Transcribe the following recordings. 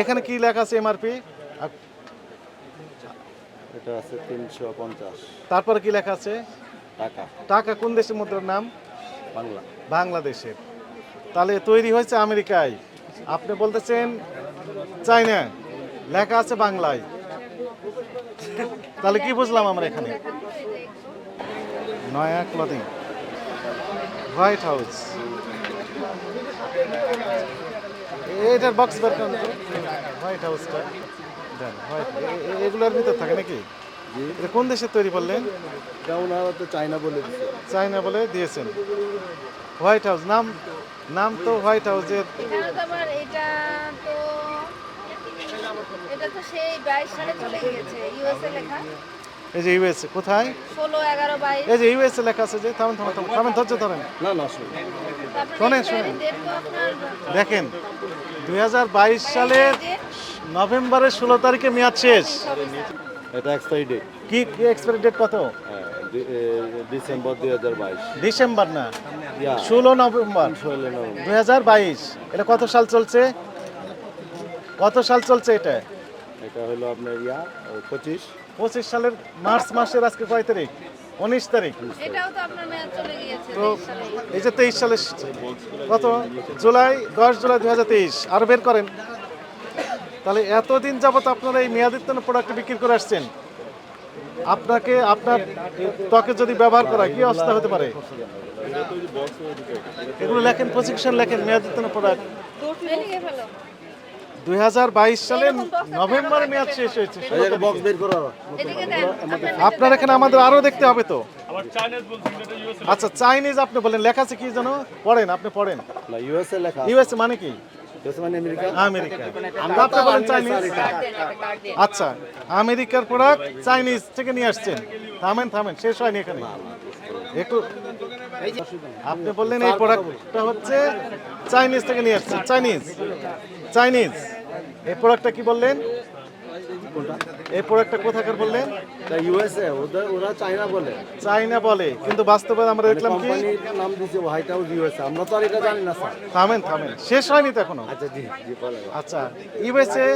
এখানে কি লেখা আছে এমআরপি এটা আছে তিনশো পঞ্চাশ। তারপরে কি লেখা আছে? টাকা। টাকা কোন দেশের মুদ্রার নাম? বাংলা। বাংলাদেশের। তাহলে তৈরি হয়েছে আমেরিকায়। আপনি বলতেছেন চাইনা লেখা আছে বাংলায়। তাহলে কি বুঝলাম আমরা এখানে? নয়া ক্লদিং হোয়াইট হাউস এটার বক্স বের করুন হোয়াইট হাউসটা দেন হোয়াইট এগুলোর ভিতর থাকে নাকি? এটা কোন দেশের তৈরি করলেন চাইনা বলে চাইনা বলে দিয়েছেন। হোয়াইট হাউস নাম নাম তো হোয়াইট হাউসের এটা তো এটা তো সেই বাইশ সালে চলে গিয়েছে ইউএসএ লেখা। এই যে ইউএসএ কোথায়? ষোলো এগারো বাইশ। এই যে ইউএসএ লেখা আছে যে থামেন থামেন থামেন থামেন ধৈর্য ধরেন। না না শুনুন শোনেন, দেখেন দুই সালের নভেম্বরের ষোলো তারিখে মেয়াদ শেষ। এটা এক্সপায়ারি ডেট কি কি এক্সপায়ারি ডেট কত? ডিসেম্বর দুই হাজার বাইশ। ডিসেম্বর না ইয়া। ষোলো নভেম্বর। ষোলো নভেম্বর। দু হাজার বাইশ এটা কত সাল চলছে? কত সাল চলছে এটা? এটা হলো আপনার ইয়া পঁচিশ। পঁচিশ সালের মার্চ মাসের আজকে কয় তারিখ? উনিশ তারিখ। তো আপনার মেয়াদ চলে গিয়েছে তো 23 সালে। এই যে তেইশ সালে কত? জুলাই দশ জুলাই দুই হাজার তেইশ। আরও বের করেন। তাহলে এতদিন যাবত আপনারা এই মেয়াদিত্ব প্রোডাক্ট বিক্রি করে আসছেন। আপনাকে আপনার ত্বকে যদি ব্যবহার করা কি অবস্থা হতে পারে? এগুলো লেখেন প্রসিকিউশন লেখেন মেয়াদিত্ব প্রোডাক্ট দুই হাজার বাইশ সালে নভেম্বরে মেয়াদ শেষ হয়েছে। ষোলো বক্স বের করা এদিকে আপনার এখানে আমাদের আরও দেখতে হবে তো। আচ্ছা চাইনিজ আপনি বলেন লেখা আছে কি যেন? পড়েন আপনি পড়েন। না ইউএসএ লেখা ইউএসএ মানে কি? মানে আমেরিকা? আমেরিকা। আপনি বলেন চাইনিজ আচ্ছা আমেরিকার প্রোডাক্ট চাইনিজ থেকে নিয়ে আসছেন। থামেন থামেন শেষ হয়নি এখানে। একটু আপনি বললেন এই প্রোডাক্টটা হচ্ছে চাইনিজ থেকে নিয়ে আসছেন চাইনিজ চাইনিজ এই প্রোডাক্টটা কি বললেন? এই প্রোডাক্টটা কোথাকার বললেন? ইউএসএ ওদের ওরা চাইনা বলে। চাইনা বলে। কিন্তু বাস্তবে আমরা দেখলাম কি নাম দিয়েছে হোয়াইট হাউস ইউএসএ আমরা তো আর এটা জানি না স্যার। থামেন থামেন। শেষ হয়নি তো এখনও? আচ্ছা জি জি আচ্ছা ইউএসএ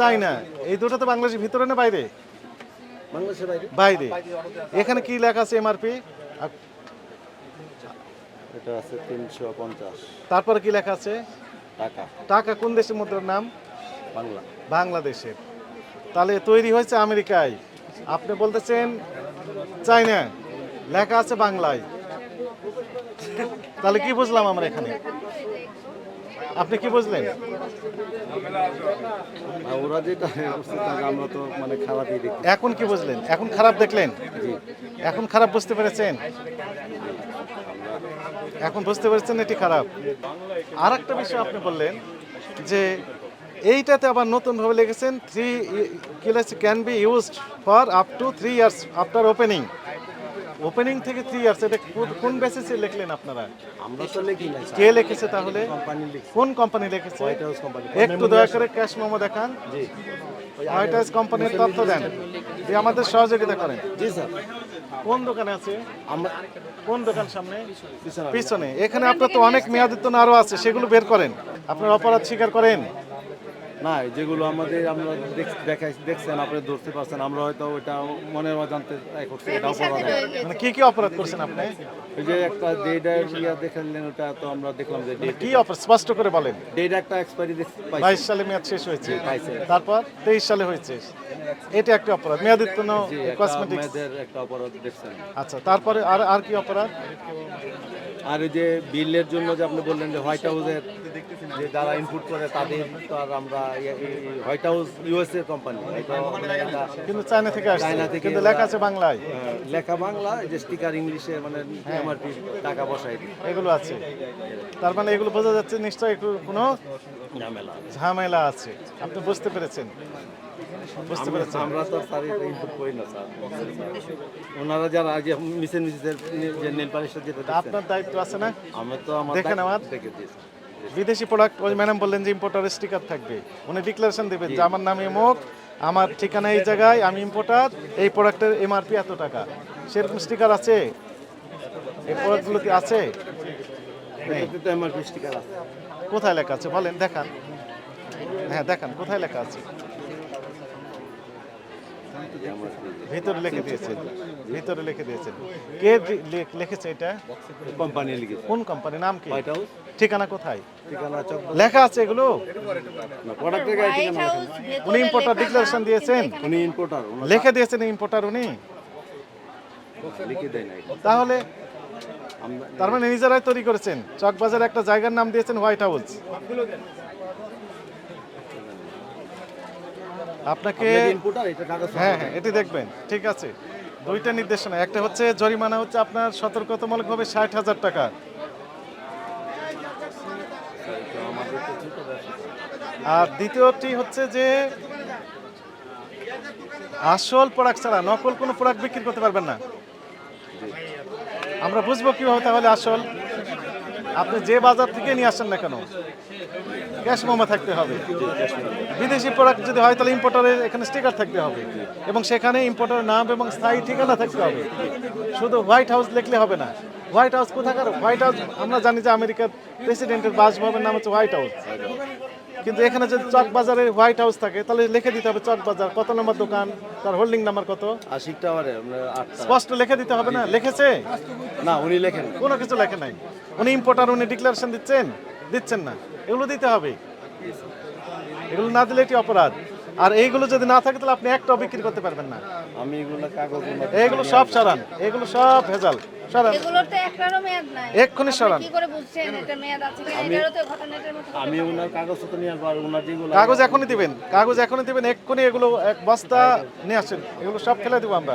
চাইনা এই দুটো তো বাংলাদেশের ভিতরে না বাইরে? বাংলাদেশের বাইরে। বাইরে। এখানে কি লেখা আছে এমআরপি এটা আছে তিনশো পঞ্চাশ। তারপরে কি লেখা আছে? টাকা। টাকা কোন দেশের মুদ্রার নাম? বাংলা। বাংলাদেশের। তাহলে তৈরি হয়েছে আমেরিকায়। আপনি বলতেছেন চাইনা লেখা আছে বাংলায়। তাহলে কি বুঝলাম আমরা এখানে? আপনি কি বুঝলেন? ওরা যেটা আমরা তো মানে খারাপই দেখি। এখন কি বুঝলেন? এখন খারাপ দেখলেন? এখন খারাপ বুঝতে পেরেছেন? এখন বুঝতে পারছেন এটি খারাপ। আর একটা বিষয় আপনি বললেন যে এইটাতে আবার নতুনভাবে লিখেছেন three class can be used for up to three years after opening opening থেকে থ্রি ইয়ার্স এটা কোন- কোন বেসিসে লিখলেন আপনারা? আমরা তো লিখি না কে লিখেছে তাহলে? কোম্পানি কোন কোম্পানি লিখেছে? হোয়াইট হাউস কোম্পানি একটু দয়া করে ক্যাশ মোমো দেখান। জি। হোয়াইট হাউস কোম্পানির তথ্য দেন। দিয়ে আমাদের সহযোগিতা করেন। জি স্যার। কোন দোকানে আছে? আমরা কোন দোকান সামনে? পিছনে। এখানে আপনার তো অনেক মেয়াদিত্ব আরও আছে সেগুলো বের করেন। আপনার অপরাধ স্বীকার করেন। না যেগুলো আমাদের আমরা দেখ- দেখাই দেখছেন আপনি ধরতে পারছেন আমরা হয়তো ওটা মনের অজান্তে এ করছি এটা অপরাধ। মানে কি কি অপরাধ করছেন আপনি? এই যে একটা ডেটার ইয়া দেখলেন ওটা তো আমরা দেখলাম যে ডেট কি অপরাধ স্পষ্ট করে বলেন। ডেট একটা এক্সপায়ারি পাইছি। বাইশ সালে মেয়াদ শেষ হয়েছে। তারপর তেইশ সালে হয়েছে। এটা একটা অপরাধ জি, একটা কসমেটিক্স মেয়েদের একটা অপরাধ দেখছেন। আচ্ছা তারপরে আর আর কি অপরাধ? আর যে বিলের জন্য যে আপনি বললেন যে হোয়াইট হাউসের যে যারা ইনপুট করে তাদের তো আর আমরা হোয়াইট হাউস ইউএসএ কোম্পানি কিন্তু চায়না থেকে চায়না থেকে কিন্তু লেখা আছে বাংলায়। লেখা বাংলা যে স্টিকার ইংলিশে মানে এমআরপি টাকা বসাই এগুলো আছে। তার মানে এগুলো বোঝা যাচ্ছে নিশ্চয়ই একটু কোনো ঝামেলা ঝামেলা আছে। আপনি বুঝতে পেরেছেন। আমরা তো স্যার ইনপুট করি না স্যার। ওনারা যারা যে মিসেন মিসেসের যে নেল পালিশটা যেটা আপনার দায়িত্ব আছে না? আমরা তো আমার দেখে নেওয়ার? দেখে দিয়েছি। বিদেশি প্রোডাক্ট ওই ম্যাডাম বললেন যে ইম্পোর্টার স্টিকার থাকবে। উনি ডিক্লারেশন দেবেন যে আমার নাম এমক আমার ঠিকানা এই জায়গায় আমি ইম্পোর্টার এই প্রোডাক্টের এমআরপি এত টাকা। সেরকম স্টিকার আছে? এই প্রোডাক্টগুলো কি আছে? নেই এটাতে তো স্টিকার আছে। কোথায় লেখা আছে? বলেন দেখান। হ্যাঁ দেখান কোথায় লেখা আছে? ভিতরে লিখে দিয়েছেন। ভিতরে লিখে দিয়েছেন। কে লিখেছে এটা? কোম্পানি লিখেছে। কোন কোম্পানি? নাম কি? White House. ঠিকানা কোথায়? ঠিকানা চক লেখা আছে এগুলো? প্রোডাক্টের গায়ে ঠিকানা উনি declaration নাম, দিয়েছেন? উনি ইম্পোর্টার লিখে দিয়েছেন ইম্পোর্টার উনি? লিখে দেয় নাই। তাহলে তার মানে নিজেরাই তৈরি করেছেন। চকবাজার একটা জায়গার নাম দিয়েছেন হোয়াইট হাউস আপনাকে হ্যাঁ হ্যাঁ এটি দেখবেন। ঠিক আছে। দুইটা নির্দেশনা। একটা হচ্ছে জরিমানা হচ্ছে আপনার সতর্কতামূলকভাবে ষাট হাজার টাকা। আর দ্বিতীয়টি হচ্ছে যে আসল প্রোডাক্ট ছাড়া নকল কোনো প্রোডাক্ট বিক্রি করতে পারবেন না। আমরা বুঝব কীভাবে তাহলে আসল। আপনি যে বাজার থেকে নিয়ে আসেন না কেন? ক্যাশ মোমো থাকতে হবে। বিদেশি প্রোডাক্ট যদি হয় তাহলে ইম্পোর্টারের এখানে স্টিকার থাকতে হবে। এবং সেখানে ইম্পোর্টারের নাম এবং স্থায়ী ঠিকানা থাকতে হবে। শুধু হোয়াইট হাউস লিখলে হবে না। হোয়াইট হাউস কোথাকার? হোয়াইট হাউস আমরা জানি যে আমেরিকার প্রেসিডেন্টের বাসভবনের নাম হচ্ছে হোয়াইট হাউস কিন্তু এখানে যদি চক বাজারে হোয়াইট হাউস থাকে তাহলে লিখে দিতে হবে চক বাজার কত নম্বর দোকান? তার হোল্ডিং নাম্বার কত? আশি টাওয়ারে স্পষ্ট লিখে দিতে হবে না? লিখেছে? না উনি লেখেন কোনো কিছু লেখে নাই। উনি ইম্পোর্টার উনি ডিক্লারেশন দিচ্ছেন? দিচ্ছেন না। এগুলো দিতে হবে। এগুলো না দিলে এটি অপরাধ। আর এইগুলো যদি না থাকে তাহলে আপনি একটাও বিক্রি করতে পারবেন না। আমি এগুলো কাগজ এইগুলো সব সরান। এগুলো সব ভেজাল। সরান এগুলোর তো একটারও মেয়াদ নাই। এক্ষুনি সরান কি করে বুঝছেন? এটা মেয়াদ আছে কিনা? এটারও তো ঘটনাটার মতো আমি ওনার কাগজ তো নিয়ে আর ওনার যেগুলো কাগজ এখনই দিবেন। কাগজ এখনই দিবেন। এক্ষুনি এগুলো এক বস্তা নিয়ে আসেন। এগুলো সব ফেলে দেবো আমরা।